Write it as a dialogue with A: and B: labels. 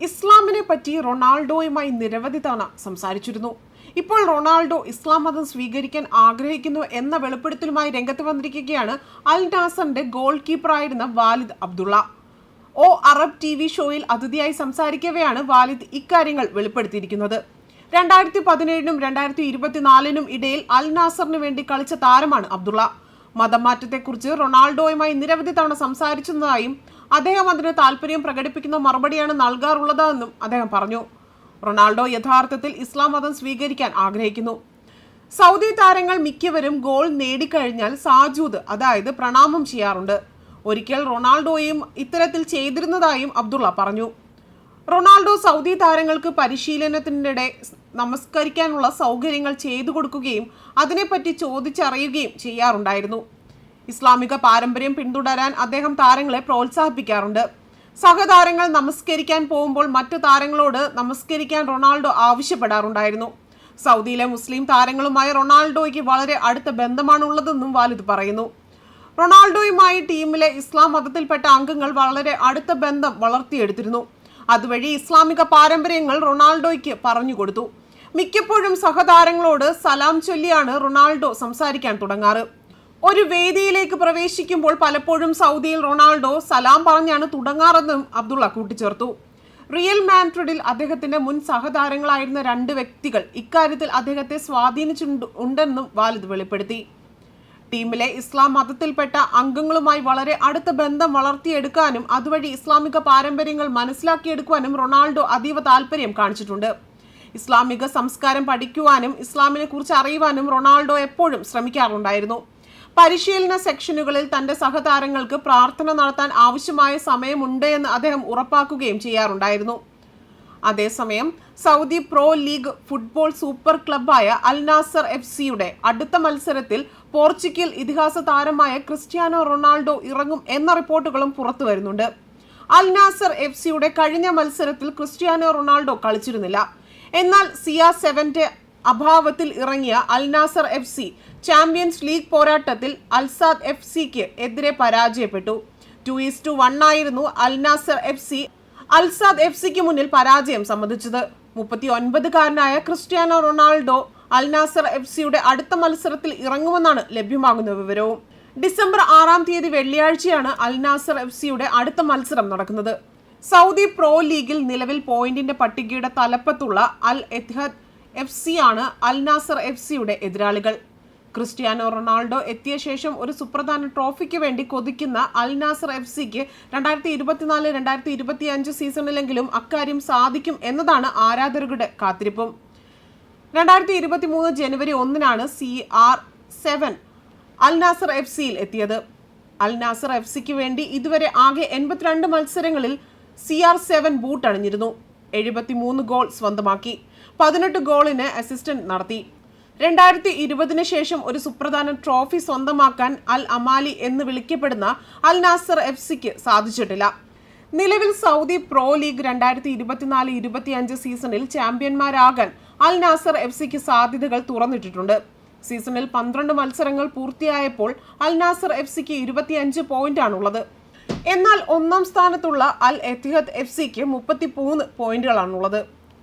A: ഇസ്ലാമിനെ പറ്റി റൊണാൾഡോയുമായി നിരവധി തവണ സംസാരിച്ചിരുന്നു. ഇപ്പോൾ റൊണാൾഡോ ഇസ്ലാം മതം സ്വീകരിക്കാൻ ആഗ്രഹിക്കുന്നു എന്ന വെളിപ്പെടുത്തലുമായി രംഗത്ത് വന്നിരിക്കുകയാണ് അൽ നാസറിന്റെ ഗോൾ കീപ്പറായിരുന്ന വാലിദ് അബ്ദുള്ള. ഓ അറബ് ടി വി ഷോയിൽ അതിഥിയായി സംസാരിക്കവെയാണ് വാലിദ് ഇക്കാര്യങ്ങൾ വെളിപ്പെടുത്തിയിരിക്കുന്നത്. രണ്ടായിരത്തി പതിനേഴിനും രണ്ടായിരത്തി ഇരുപത്തിനാലിനും ഇടയിൽ അൽ നാസറിന് വേണ്ടി കളിച്ച താരമാണ് അബ്ദുള്ള. മതമാറ്റത്തെക്കുറിച്ച് റൊണാൾഡോയുമായി നിരവധി തവണ സംസാരിച്ചതായും അദ്ദേഹം അതിന് താല്പര്യം പ്രകടിപ്പിക്കുന്ന മറുപടിയാണ് നൽകാറുള്ളതെന്നും അദ്ദേഹം പറഞ്ഞു. റൊണാൾഡോ യഥാർത്ഥത്തിൽ ഇസ്ലാം മതം സ്വീകരിക്കാൻ ആഗ്രഹിക്കുന്നു. സൗദി താരങ്ങൾ മിക്കവരും ഗോൾ നേടിക്കഴിഞ്ഞാൽ സാജൂദ് അതായത് പ്രണാമം ചെയ്യാറുണ്ട്. ഒരിക്കൽ റൊണാൾഡോയും ഇത്തരത്തിൽ ചെയ്തിരുന്നതായും അബ്ദുള്ള പറഞ്ഞു. റൊണാൾഡോ സൗദി താരങ്ങൾക്ക് പരിശീലനത്തിനിടെ നമസ്കരിക്കാനുള്ള സൗകര്യങ്ങൾ ചെയ്തു കൊടുക്കുകയും അതിനെപ്പറ്റി ചോദിച്ചറിയുകയും ചെയ്യാറുണ്ടായിരുന്നു. ഇസ്ലാമിക പാരമ്പര്യം പിന്തുടരാൻ അദ്ദേഹം താരങ്ങളെ പ്രോത്സാഹിപ്പിക്കാറുണ്ട്. സഹതാരങ്ങൾ നമസ്കരിക്കാൻ പോകുമ്പോൾ മറ്റു താരങ്ങളോട് നമസ്കരിക്കാൻ റൊണാൾഡോ ആവശ്യപ്പെടാറുണ്ടായിരുന്നു. സൗദിയിലെ മുസ്ലിം താരങ്ങളുമായി റൊണാൾഡോയ്ക്ക് വളരെ അടുത്ത ബന്ധമാണുള്ളതെന്നും വാലിദ് പറയുന്നു. റൊണാൾഡോയുമായി ടീമിലെ ഇസ്ലാം മതത്തിൽപ്പെട്ട അംഗങ്ങൾ വളരെ അടുത്ത ബന്ധം വളർത്തിയെടുത്തിരുന്നു. അതുവഴി ഇസ്ലാമിക പാരമ്പര്യങ്ങൾ റൊണാൾഡോയ്ക്ക് പറഞ്ഞുകൊടുത്തു. മിക്കപ്പോഴും സഹതാരങ്ങളോട് സലാം ചൊല്ലിയാണ് റൊണാൾഡോ സംസാരിക്കാൻ തുടങ്ങാറ്. ഒരു വേദിയിലേക്ക് പ്രവേശിക്കുമ്പോൾ പലപ്പോഴും സൗദിയിൽ റൊണാൾഡോ സലാം പറഞ്ഞാണ് തുടങ്ങാറെന്നും അബ്ദുള്ള കൂട്ടിച്ചേർത്തു. റിയൽ മാൻഡ്രിഡിൽ അദ്ദേഹത്തിന്റെ മുൻ സഹതാരങ്ങളായിരുന്ന രണ്ട് വ്യക്തികൾ ഇക്കാര്യത്തിൽ അദ്ദേഹത്തെ സ്വാധീനിച്ചിട്ടുണ്ടെന്നും വാലിദ് വെളിപ്പെടുത്തി. ടീമിലെ ഇസ്ലാം മതത്തിൽപ്പെട്ട അംഗങ്ങളുമായി വളരെ അടുത്ത ബന്ധം വളർത്തിയെടുക്കാനും അതുവഴി ഇസ്ലാമിക പാരമ്പര്യങ്ങൾ മനസ്സിലാക്കിയെടുക്കുവാനും റൊണാൾഡോ അതീവ താല്പര്യം കാണിച്ചിട്ടുണ്ട്. ഇസ്ലാമിക സംസ്കാരം പഠിക്കുവാനും ഇസ്ലാമിനെ കുറിച്ച് അറിയുവാനും റൊണാൾഡോ എപ്പോഴും ശ്രമിക്കാറുണ്ടായിരുന്നു. പരിശീലന സെക്ഷനുകളിൽ തന്റെ സഹതാരങ്ങൾക്ക് പ്രാർത്ഥന നടത്താൻ ആവശ്യമായ സമയമുണ്ട് എന്ന് അദ്ദേഹം ഉറപ്പാക്കുകയും ചെയ്യാറുണ്ടായിരുന്നു. അതേസമയം Saudi Pro League football super ക്ലബായ അൽ നാസർ എഫ് സിയുടെ അടുത്ത മത്സരത്തിൽ പോർച്ചുഗൽ ഇതിഹാസ താരമായ ക്രിസ്ത്യാനോ റൊണാൾഡോ ഇറങ്ങും എന്ന റിപ്പോർട്ടുകളും പുറത്തു വരുന്നുണ്ട്. അൽ എഫ് സിയുടെ കഴിഞ്ഞ മത്സരത്തിൽ ക്രിസ്ത്യാനോ റൊണാൾഡോ കളിച്ചിരുന്നില്ല. എന്നാൽ സിയ സെവന്റെ അഭാവത്തിൽ ഇറങ്ങിയ Al Nassr F C champions league പോരാട്ടത്തിൽ അൽസാദ് എഫ് സിക്ക് എതിരെ പരാജയപ്പെട്ടു. ടു ഈസ് ടു വൺ ആയിരുന്നു Al Nassr F C Al Sadd F സിക്ക് മുന്നിൽ പരാജയം സമ്മതിച്ചത്. മുപ്പത്തി ഒൻപതുകാരനായ Cristiano Ronaldo Al Nassr F സിയുടെ അടുത്ത മത്സരത്തിൽ ഇറങ്ങുമെന്നാണ് ലഭ്യമാകുന്ന വിവരവും. ഡിസംബർ ആറാം തീയതി വെള്ളിയാഴ്ചയാണ് അൽനാസർ എഫ് സിയുടെ അടുത്ത മത്സരം നടക്കുന്നത്. സൗദി പ്രോ ലീഗിൽ നിലവിൽ പോയിന്റിന്റെ പട്ടികയുടെ തലപ്പത്തുള്ള അൽ എത്തിഹദ് എഫ് സി ആണ് അൽ നാസർ എഫ് സിയുടെ എതിരാളികൾ. ക്രിസ്ത്യാനോ റൊണാൾഡോ എത്തിയ ശേഷം ഒരു സുപ്രധാന ട്രോഫിക്ക് വേണ്ടി കൊതിക്കുന്ന അൽ നാസർ എഫ് സിക്ക് രണ്ടായിരത്തി ഇരുപത്തിനാല് രണ്ടായിരത്തി ഇരുപത്തി അഞ്ച് സീസണിലെങ്കിലും അക്കാര്യം സാധിക്കും എന്നതാണ് ആരാധകരുടെ കാത്തിരിപ്പും. രണ്ടായിരത്തി ഇരുപത്തി മൂന്ന് ജനുവരി ഒന്നിനാണ് C R seven Al Nassr F സിയിൽ എത്തിയത്. അൽ നാസർ എഫ് സിക്ക് വേണ്ടി ഇതുവരെ ആകെ എൺപത്തിരണ്ട് മത്സരങ്ങളിൽ സി ആർ സെവൻ ബൂട്ട് അണിഞ്ഞിരുന്നു എഴുപത്തിമൂന്ന് ഗോൾ സ്വന്തമാക്കി. പതിനെട്ട് ഗോളിന് അസിസ്റ്റന്റ് നടത്തി. രണ്ടായിരത്തി ഇരുപതിന് ശേഷം ഒരു സുപ്രധാന ട്രോഫി സ്വന്തമാക്കാൻ അൽ അമാലി എന്ന് വിളിക്കപ്പെടുന്ന അൽ നാസർ എഫ് സിക്ക് സാധിച്ചിട്ടില്ല. നിലവിൽ സൗദി പ്രോ ലീഗ് രണ്ടായിരത്തി ഇരുപത്തിനാല് ഇരുപത്തിയഞ്ച് സീസണിൽ ചാമ്പ്യന്മാരാകാൻ അൽ നാസർ എഫ് സിക്ക് സാധ്യതകൾ തുറന്നിട്ടിട്ടുണ്ട്. സീസണിൽ പന്ത്രണ്ട് മത്സരങ്ങൾ പൂർത്തിയായപ്പോൾ അൽ നാസർ എഫ് സിക്ക് ഇരുപത്തിയഞ്ച് പോയിന്റാണുള്ളത്. എന്നാൽ ഒന്നാം സ്ഥാനത്തുള്ള അൽ എത്തിഹദ് എഫ് സിക്ക് മുപ്പത്തി മൂന്ന് പോയിന്റുകളാണുള്ളത്.